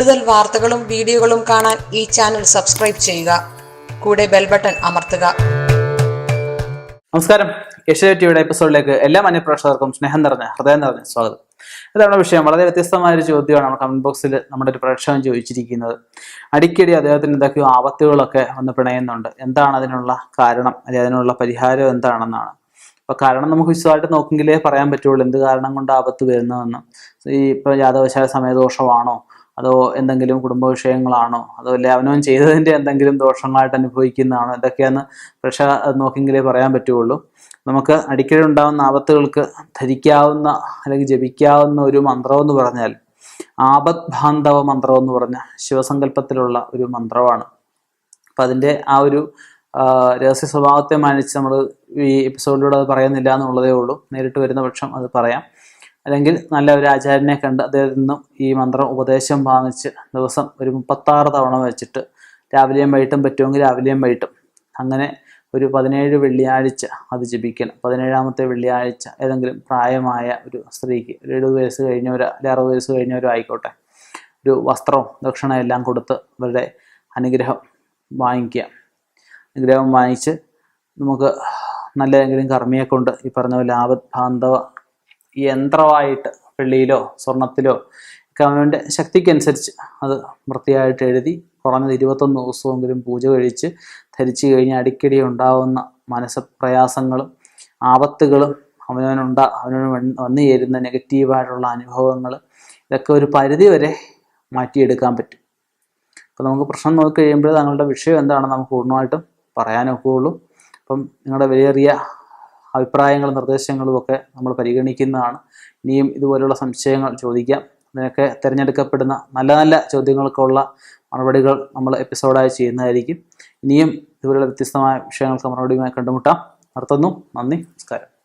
കൂടുതൽ വാർത്തകളും വീഡിയോകളും കാണാൻ ഈ ചാനൽ സബ്സ്ക്രൈബ് ചെയ്യുക. കൂടെ ബെൽ ബട്ടൺ അമർത്തുക. നമസ്കാരം. ഏഷ്യ ടിവിയുടെ എപ്പിസോഡിലേക്ക് എല്ലാ മാന്യപ്രേക്ഷകർക്കും സ്നേഹം നിറഞ്ഞ ഹൃദയം നിറഞ്ഞ സ്വാഗതം. ഇതാണ് വിഷയം. വളരെ വ്യത്യസ്തമായ ഒരു ചോദ്യമാണ് നമ്മൾ കമന്റ് ബോക്സിൽ നമ്മുടെ ഒരു പ്രേക്ഷകൻ ചോദിച്ചിരിക്കുന്നത്. അടിക്കടി അദ്ദേഹത്തിന് എന്തൊക്കെയോ ആപത്തുകളൊക്കെ വന്ന് പിണയുന്നുണ്ട് എന്താണ് അതിനുള്ള കാരണം? അല്ലെങ്കിൽ അതിനുള്ള പരിഹാരം എന്താണെന്നാണ്. അപ്പൊ കാരണം നമുക്ക് വിശദമായിട്ട് നോക്കുമെങ്കിലേ പറയാൻ പറ്റുള്ളൂ. എന്ത് കാരണം കൊണ്ട് ആപത്ത് വരുന്നതെന്ന്. ഈ ഇപ്പൊ ജാതവശാല സമയദോഷമാണോ? അതോ എന്തെങ്കിലും കുടുംബ വിഷയങ്ങളാണോ അതോ അല്ലെ അവനവൻ ചെയ്തതിന്റെ എന്തെങ്കിലും ദോഷങ്ങളായിട്ട് അനുഭവിക്കുന്നതാണോ? ഇതൊക്കെയാണ് അത് നോക്കിയെങ്കിലേ പറയാൻ പറ്റുള്ളൂ നമുക്ക് അടിക്കടി ഉണ്ടാകുന്ന ആപത്തുകൾക്ക് ധരിക്കാവുന്ന അല്ലെങ്കിൽ ജപിക്കാവുന്ന ഒരു മന്ത്രം എന്ന് പറഞ്ഞാൽ ആപത് ബാന്ധവ മന്ത്രം എന്ന് പറഞ്ഞ ശിവസങ്കല്പത്തിലുള്ള ഒരു മന്ത്രമാണ്. അപ്പം അതിന്റെ ആ ഒരു രഹസ്യ സ്വഭാവത്തെ മാനിച്ച് നമ്മൾ ഈ എപ്പിസോഡിലൂടെ അത് പറയുന്നില്ല എന്നുള്ളതേ ഉള്ളൂ. നേരിട്ട് വരുന്ന പക്ഷം അത് പറയാം. അല്ലെങ്കിൽ നല്ല ഒരു ആചാര്യനെ കണ്ട് അദ്ദേഹത്തിൽ നിന്നും ഈ മന്ത്രം ഉപദേശം വാങ്ങിച്ച് ദിവസം ഒരു മുപ്പത്താറ് തവണ വെച്ചിട്ട് രാവിലെയും വൈകിട്ടും പറ്റുമെങ്കിൽ രാവിലെയും വൈകിട്ടും. അങ്ങനെ ഒരു പതിനേഴ് വെള്ളിയാഴ്ച അത് ജപിക്കണം. പതിനേഴാമത്തെ വെള്ളിയാഴ്ച ഏതെങ്കിലും പ്രായമായ ഒരു സ്ത്രീക്ക് ഒരു എഴുപത് വയസ്സ് കഴിഞ്ഞവരോ അല്ലെങ്കിൽ അറുപത് വയസ്സ് കഴിഞ്ഞവരോ ആയിക്കോട്ടെ. ഒരു വസ്ത്രവും ദക്ഷിണ എല്ലാം കൊടുത്ത് അവരുടെ അനുഗ്രഹം വാങ്ങിക്കുക. അനുഗ്രഹം വാങ്ങിച്ച് നമുക്ക് നല്ല ഏതെങ്കിലും കർമ്മിയെ കൊണ്ട് ഈ പറഞ്ഞ പോലെ ആപത് ബാന്ധവ യന്ത്രമായിട്ട് വെള്ളിയിലോ സ്വർണത്തിലോ ഒക്കെ അവന്റെ ശക്തിക്കനുസരിച്ച് അത് വൃത്തിയായിട്ട് എഴുതി കുറഞ്ഞത് ഇരുപത്തൊന്ന് ദിവസമെങ്കിലും പൂജ കഴിച്ച് ധരിച്ചു കഴിഞ്ഞാൽ അടിക്കടി ഉണ്ടാവുന്ന മനസ്സപ്രയാസങ്ങളും ആപത്തുകളും അവനവനുണ്ടാ അവനവന് വന്ന് ചേരുന്ന നെഗറ്റീവായിട്ടുള്ള അനുഭവങ്ങൾ ഇതൊക്കെ ഒരു പരിധി വരെ മാറ്റിയെടുക്കാൻ പറ്റും. അപ്പോൾ നമുക്ക് പ്രശ്നം നോക്കി കഴിയുമ്പോൾ തങ്ങളുടെ വിഷയം എന്താണെന്ന് നമുക്ക് പൂർണമായിട്ടും പറയാനൊക്കെ ഉള്ളൂ. അപ്പം നിങ്ങളുടെ വിലയേറിയ അഭിപ്രായങ്ങളും നിർദ്ദേശങ്ങളും ഒക്കെ നമ്മൾ പരിഗണിക്കുന്നതാണ്. ഇനിയും ഇതുപോലുള്ള സംശയങ്ങൾ ചോദിക്കാം. അതിനൊക്കെ തിരഞ്ഞെടുക്കപ്പെടുന്ന നല്ല നല്ല ചോദ്യങ്ങൾക്കുള്ള മറുപടികൾ നമ്മൾ എപ്പിസോഡായി ചെയ്യുന്നതായിരിക്കും. ഇനിയും ഇതുപോലുള്ള വ്യത്യസ്തമായ വിഷയങ്ങൾക്ക് മറുപടിയുമായി കണ്ടുമുട്ടാം. നിർത്തുന്നു. നന്ദി. നമസ്കാരം.